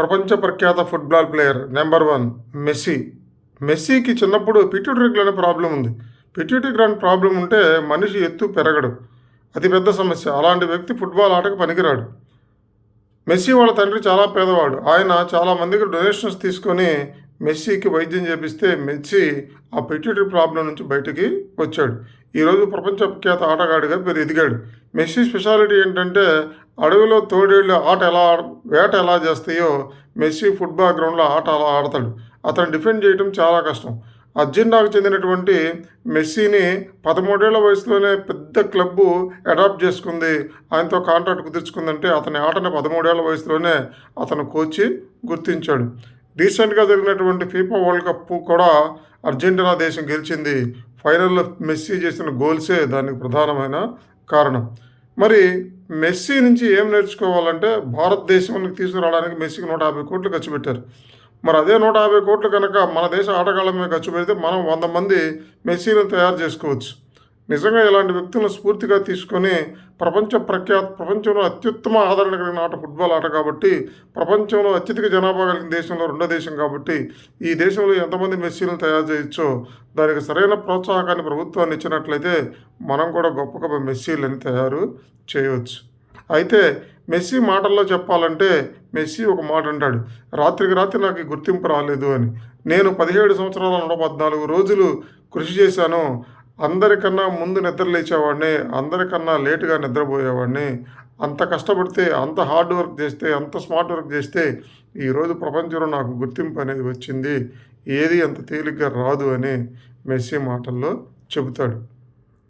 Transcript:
ప్రపంచ ప్రఖ్యాత football player number one Messi. మెస్సీకి చిన్నప్పుడు పిట్యూటరీకి అనే ప్రాబ్లం ఉంది. పిట్యూటరీ గ్రాండ్ ప్రాబ్లం ఉంటే మనిషి ఎత్తు పెరగడు. అతిపెద్ద సమస్య. అలాంటి వ్యక్తి ఫుట్బాల్ ఆటకు పనికిరాడు. మెస్సీ వాళ్ళ తండ్రి చాలా పేదవాడు. ఆయన చాలా మందికి డొనేషన్స్ తీసుకొని మెస్సీకి వైద్యం చేపిస్తే మెస్సీ ఆ పెట్యూటరీ ప్రాబ్లం నుంచి బయటికి వచ్చాడు. ఈరోజు ప్రపంచ ప్రఖ్యాత ఆటగాడిగా పేరు ఎదిగాడు మెస్సీ స్పెషాలిటీ ఏంటంటే అడవిలో తోడేళ్ళు ఆట ఎలా ఆడ వేట ఎలా చేస్తాయో మెస్సీ ఫుట్బాల్ గ్రౌండ్లో ఆట అలా ఆడతాడు. అతను డిఫెండ్ చేయడం చాలా కష్టం. అర్జెంటాకు చెందినటువంటి మెస్సీని పదమూడేళ్ళ వయసులోనే పెద్ద క్లబ్బు అడాప్ట్ చేసుకుంది. ఆయనతో కాంట్రాక్ట్ కుదుర్చుకుందంటే అతని ఆటను పదమూడేళ్ళ వయసులోనే అతను కోచి గుర్తించాడు. రీసెంట్గా జరిగినటువంటి ఫీఫా వరల్డ్ కప్ కూడా అర్జెంటీనా దేశం గెలిచింది. ఫైనల్లో మెస్సీ చేసిన గోల్సే దానికి ప్రధానమైన కారణం. మరి మెస్సీ నుంచి ఏం నేర్చుకోవాలంటే భారతదేశానికి తీసుకురావడానికి మెస్సీకి నూట యాభై కోట్లు ఖర్చు పెట్టారు. మరి అదే నూట యాభై కోట్లు కనుక మన దేశ ఆటగాళ్ళ మీద ఖర్చు పెడితే మనం వంద మంది మెస్సీని తయారు చేసుకోవచ్చు. నిజంగా ఇలాంటి వ్యక్తులను స్ఫూర్తిగా తీసుకొని ప్రపంచ ప్రఖ్యాత ప్రపంచంలో అత్యుత్తమ ఆదరణ కలిగిన ఆట ఫుట్బాల్ ఆట కాబట్టి ప్రపంచంలో అత్యధిక జనాభా కలిగిన దేశంలో రెండో దేశం కాబట్టి ఈ దేశంలో ఎంతమంది మెస్సీలను తయారు చేయొచ్చో దానికి సరైన ప్రోత్సాహకాన్ని ప్రభుత్వాన్ని ఇచ్చినట్లయితే మనం కూడా గొప్ప గొప్ప మెస్సీలని తయారు చేయవచ్చు అయితే మెస్సీ మాటల్లో చెప్పాలంటే మెస్సీ ఒక మాట అంటాడు రాత్రికి రాత్రి నాకు గుర్తింపు రాలేదు అని. నేను పదిహేడు సంవత్సరాల నూట పద్నాలుగు రోజులు కృషి చేశాను అందరికన్నా ముందు నిద్ర లేచేవాడిని అందరికన్నా లేటుగా నిద్రపోయేవాడిని. అంత కష్టపడితే అంత హార్డ్ వర్క్ చేస్తే అంత స్మార్ట్ వర్క్ చేస్తే ఈరోజు ప్రపంచంలో నాకు గుర్తింపు అనేది వచ్చింది. ఏది అంత తేలిగ్గా రాదు అని మెస్సీ మాటల్లో చెబుతాడు.